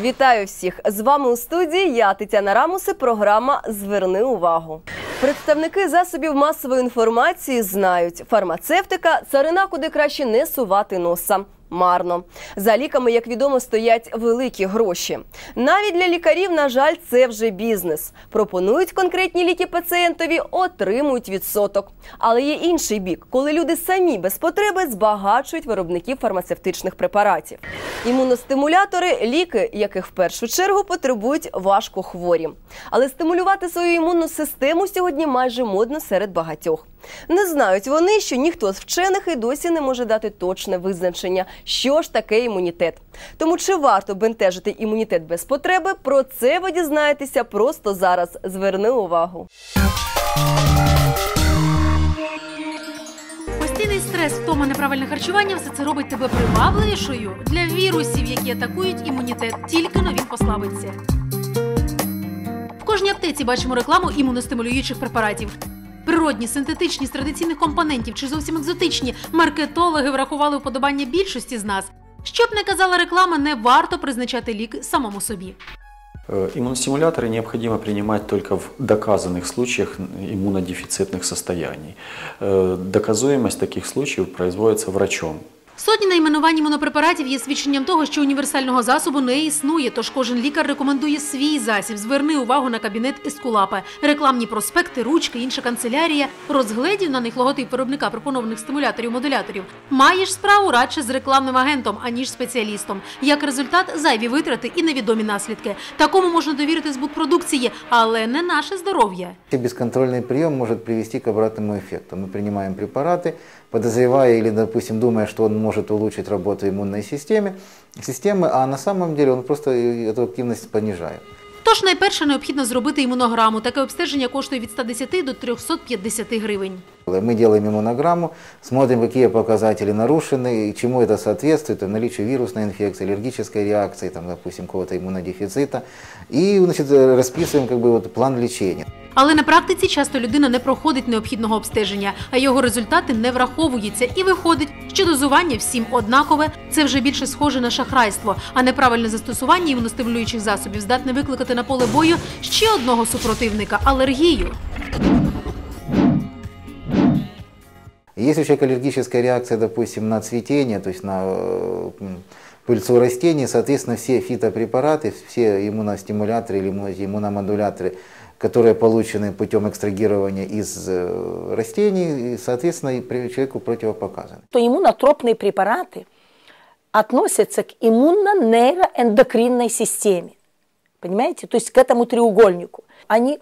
Вітаю всіх! З вами у студії я Тетяна Рамус і програма Зверни увагу. Представники засобів масової інформації знають, фармацевтика царина, куди краще не сувати носа. Марно за ліками, як відомо, стоять великі гроші. Навіть для лікарів, на жаль, це вже бізнес. Пропонують конкретні ліки пацієнтові, отримують відсоток. Але є інший бік, коли люди самі без потреби збагачують виробників фармацевтичних препаратів. Імуностимулятори ліки, яких в першу чергу потребують важко хворі. Але стимулювати свою імунну систему сьогодні майже модно серед багатьох. Не знають вони, що ніхто з вчених і досі не може дати точне визначення, що ж таке імунітет. Тому чи варто бентежити імунітет без потреби? Про це ви дізнаєтеся просто зараз. Зверни увагу. Постійний стрес, втома, неправильне харчування все це робить тебе привабливішою для вірусів, які атакують імунітет. Тільки но він послабиться. В кожній аптеці бачимо рекламу імуностимулюючих препаратів Природні, синтетичні з традиційних компонентів чи зовсім екзотичні маркетологи врахували вподобання більшості з нас. Щоб не казала реклама, не варто призначати лік самому собі. Э, Иммуностимуляторы необходимо принимать только в доказанных случаях иммунодефицитных состояний. Э, Доказуемость таких случаев производится врачом. Сотні найменувань імунопрепаратів є свідченням того, що універсального засобу не існує, тож кожен лікар рекомендує свій засіб. Зверни увагу на кабінет Ескулапа. Рекламні проспекти, ручки, інша канцелярія. Розгледів на них логотип виробника пропонованих стимуляторів-модуляторів. Маєш справу радше з рекламним агентом, аніж спеціалістом. Як результат, зайві витрати і невідомі наслідки. Такому можна довірити збут продукції, але не наше здоров'я. Бесконтрольный прием может привести к обратному эффекту. Мы принимаем препараты, подозревая или, допустим, думая, что он может улучшить работу иммунной системы, системы, а на самом деле он просто эту активность понижает. Тож найперше необхідно зробити імунограму. Таке обстеження коштує від 110 до 350 гривень. Мы делаем иммунограмму, смотрим, какие показатели нарушены, и чему это соответствует, там, наличию вирусной инфекции, аллергической реакции, там, допустим, какого-то иммунодефицита, и значит, расписываем как бы, вот, план лечения. Але на практиці часто людина не проходить необхідного обстеження, а його результати не враховуються. І виходить, що дозування всім однакове. Це вже більше схоже на шахрайство, а неправильне застосування імуностимулюючих засобів здатне викликати на поле бою ще одного супротивника алергію. Если у человека аллергическая реакция, допустим, на цветение, то есть на э, м, пыльцу растений, соответственно, все фитопрепараты, все иммуностимуляторы или имму- иммуномодуляторы, которые получены путем экстрагирования из э, растений, и, соответственно, человеку противопоказаны. то иммунотропные препараты относятся к иммуно-нейроэндокринной системе. Понимаете? То есть к этому треугольнику. Они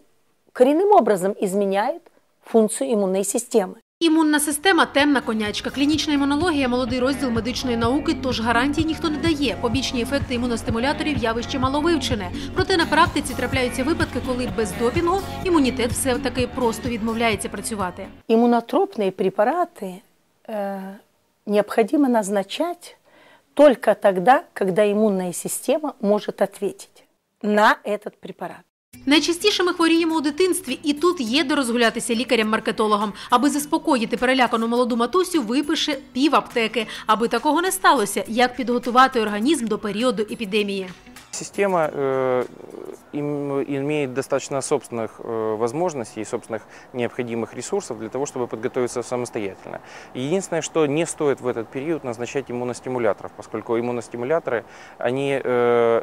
коренным образом изменяют функцию иммунной системы. Імунна система темна конячка. Клінічна імунологія молодий розділ медичної науки, тож гарантій ніхто не дає. Побічні ефекти імуностимуляторів явище маловивчене. Проте на практиці трапляються випадки, коли без допінгу імунітет все таки просто відмовляється працювати. Иммунотропные препараты э, необходимо назначать только тогда, когда иммунная система может ответить на этот препарат. Найчастіше ми хворіємо у дитинстві, і тут є де розгулятися лікарям-маркетологам. Аби заспокоїти перелякану молоду матусю, випише пів аптеки. Аби такого не сталося, як підготувати організм до періоду епідемії. Система э, им- имеет достаточно собственных э, возможностей и собственных необходимых ресурсов для того, чтобы подготовиться самостоятельно. Единственное, что не стоит в этот период назначать иммуностимуляторов, поскольку иммуностимуляторы, они э,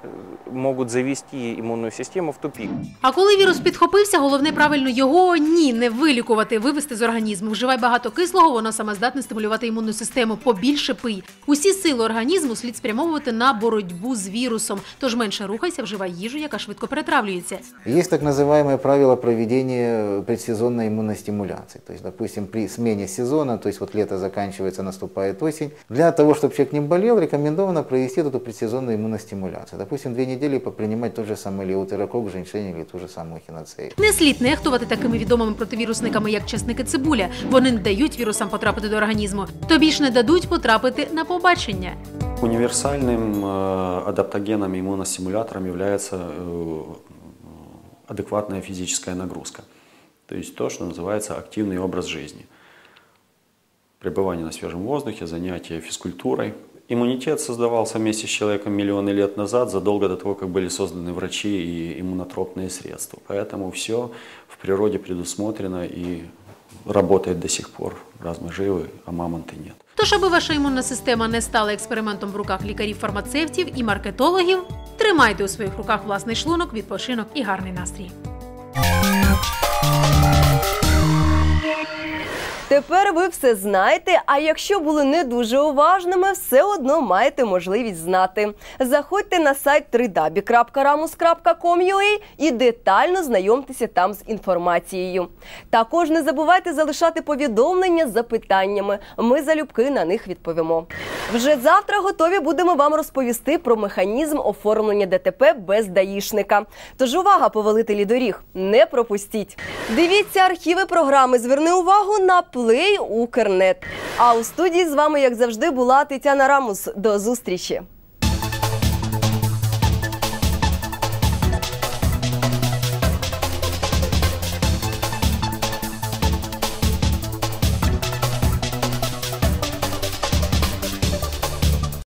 могут завести иммунную систему в тупик. А коли вірус підхопився, головне правильно його ні, не вилікувати, вивести з організму. Вживай багато кислого, воно саме здатне стимулювати імунну систему. Побільше пий. Усі сили організму слід спрямовувати на боротьбу з вірусом. Тож менше рухайся, вживай їжу, яка швидко перетравлюється. Есть так называемые правила проведения предсезонной иммуностимуляции. То есть, допустим, при смене сезона, то есть вот лето заканчивается, наступает осень, для того, чтобы человек не болел, рекомендовано провести эту предсезонную иммуностимуляцию. Допустим, две недели попринимать тот же самый леутерокок, женьшень или ту же самую хиноцею. Не слід нехтувати такими відомими противірусниками, як часники цибуля. Вони не дають вірусам потрапити до організму. Тобі ж не дадуть потрапити на побачення. Универсальным э, адаптогеном иммуностимулятором является э, адекватная физическая нагрузка. То есть то, что называется активный образ жизни. Пребывание на свежем воздухе, занятие физкультурой Иммунитет создавался вместе с человеком миллионы лет назад, задолго до того, как были созданы врачи и иммунотропные средства. Поэтому все в природе предусмотрено и работает до сих пор. Раз мы живы, а мамонты нет. Тож, аби ваша імунна система не стала експериментом в руках лікарів-фармацевтів і маркетологів, тримайте у своїх руках власний шлунок, відпочинок і гарний настрій. Тепер ви все знаєте. А якщо були не дуже уважними, все одно маєте можливість знати. Заходьте на сайт www.ramus.com.ua і детально знайомтеся там з інформацією. Також не забувайте залишати повідомлення з запитаннями. Ми залюбки на них відповімо. Вже завтра готові будемо вам розповісти про механізм оформлення ДТП без даїшника. Тож увага, повелителі доріг, не пропустіть. Дивіться архіви програми. Зверни увагу на Play Укрнет. А у студії з вами, як завжди, була Тетяна Рамус. До зустрічі.